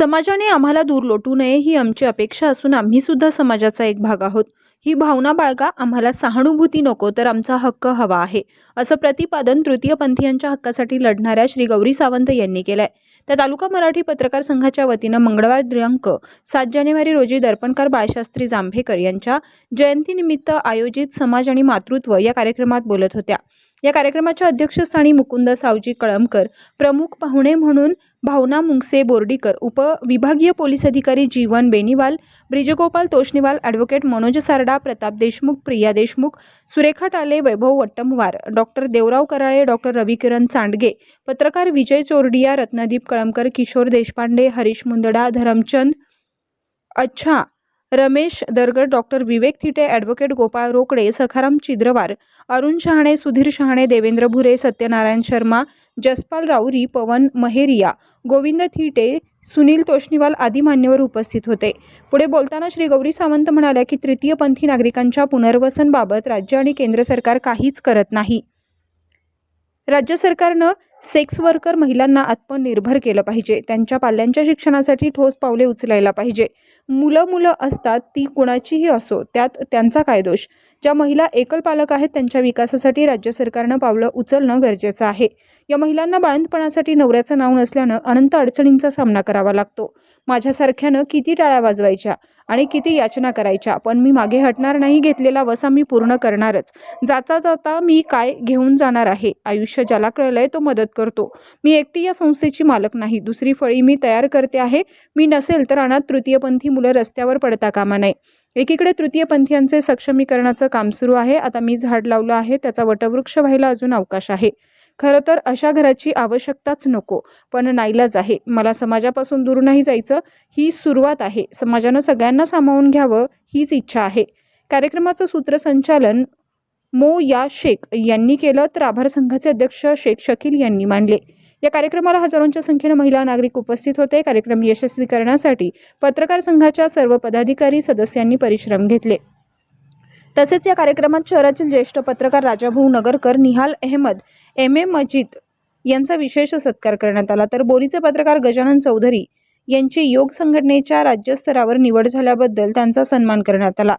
समाजाने आम्हाला दूर लोटू नये ही आमची अपेक्षा असून आम्ही सुद्धा समाजाचा एक भाग आहोत. ही भावना बाळगा आम्हाला सहानुभूती नको तर आमचा हक्क हवा आहे असं प्रतिपादन तृतीयपंथीयांच्या हक्कासाठी लढणाऱ्या श्री गौरी सावंत यांनी केलंय. त्या तालुका मराठी पत्रकार संघाच्या वतीनं मंगळवार दिनांक सात जानेवारी रोजी दर्पणकार बाळशास्त्री जांभेकर यांच्या जयंतीनिमित्त आयोजित समाज आणि मातृत्व या कार्यक्रमात बोलत होत्या. या कार्यक्रमाच्या अध्यक्षस्थानी मुकुंद सावजी कळमकर प्रमुख पाहुणे म्हणून भावना मुंगसे बोर्डीकर उपविभागीय पोलीस अधिकारी Jeevan Beniwal Brijgopal Toshniwal advocate Manoj Sarda Pratap Deshmukh Priya Deshmukh Surekha Tale Vaibhav Vattamwar doctor Devrao Karale doctor Ravikiran Chandge पत्रकार विजय चोरडिया रत्नदीप कळमकर किशोर देशपांडे हरीश मुंदडा धरमचंद अच्छा रमेश दरगड डॉक्टर विवेक थिटे ॲडव्होकेट गोपाळ रोकडे सखाराम चिद्रवार अरुण शहाणे सुधीर शहाणे देवेंद्र भुरे सत्यनारायण शर्मा जसपाल राऊरी पवन महेरिया गोविंद थिटे सुनील तोष्णीवाल आदी मान्यवर उपस्थित होते. पुढे बोलताना श्री गौरी सावंत म्हणाल्या की तृतीयपंथी नागरिकांच्या पुनर्वसनबाबत राज्य आणि केंद्र सरकार काहीच करत नाही. राज्य सरकारनं सेक्स वर्कर महिलांना आत्मनिर्भर केलं पाहिजे. त्यांच्या पाल्यांच्या शिक्षणासाठी ठोस पावले उचलायला पाहिजे. मुलं मुलं असतात ती कुणाचीही असो त्यात त्यांचा काय दोष? ज्या महिला एकल पालक आहेत त्यांच्या विकासासाठी राज्य सरकारनं पावलं उचलणं गरजेचं आहे. या महिलांना बाळंतपणासाठी नवऱ्याचं नाव नसल्यानं अनंत अडचणींचा सामना करावा लागतो. माझ्यासारख्यानं किती टाळ्या वाजवायच्या आणि किती याचना करायच्या पण मी मागे हटणार नाही घेतलेला वसा मी पूर्ण करणारच. जाता जाता मी काय घेऊन जाणार आहे? आयुष्य ज्याला कळलंय तो मदत करतो. मी एकटी या संस्थेची मालक नाही. दुसरी फळी मी तयार करते आहे. मी नसेल तर अनाथ तृतीयपंथी मुलं रस्त्यावर पडता कामा नये. एकीकडे तृतीयपंथीयांचे सक्षमीकरणाचं काम सुरू आहे. आता मी झाड लावलं आहे. त्याचा वटवृक्ष व्हायला अजून अवकाश आहे. खरं तर अशा घराची आवश्यकताच नको. पण नाईलाज आहे. मला समाजापासून दूर नाही जायचं. ही सुरुवात आहे. समाजानं सगळ्यांना सामावून घ्यावं हीच इच्छा आहे. कार्यक्रमाचं सूत्रसंचालन मो. या शेख यांनी केलं तर आभार संघाचे अध्यक्ष शेख शकील यांनी मानले. या कार्यक्रमाला हजारोंच्या संख्येनं महिला नागरिक उपस्थित होते. कार्यक्रम यशस्वी करण्यासाठी पत्रकार संघाच्या सर्व पदाधिकारी सदस्यांनी परिश्रम घेतले. तसेच या कार्यक्रमात शहरातील ज्येष्ठ पत्रकार राजाभाऊ नगरकर निहाल अहमद एम ए मजिद यांचा विशेष सत्कार करण्यात आला. तर बोरीचे पत्रकार गजानन चौधरी यांची योग संघटनेच्या राज्यस्तरावर निवड झाल्याबद्दल त्यांचा सन्मान करण्यात आला.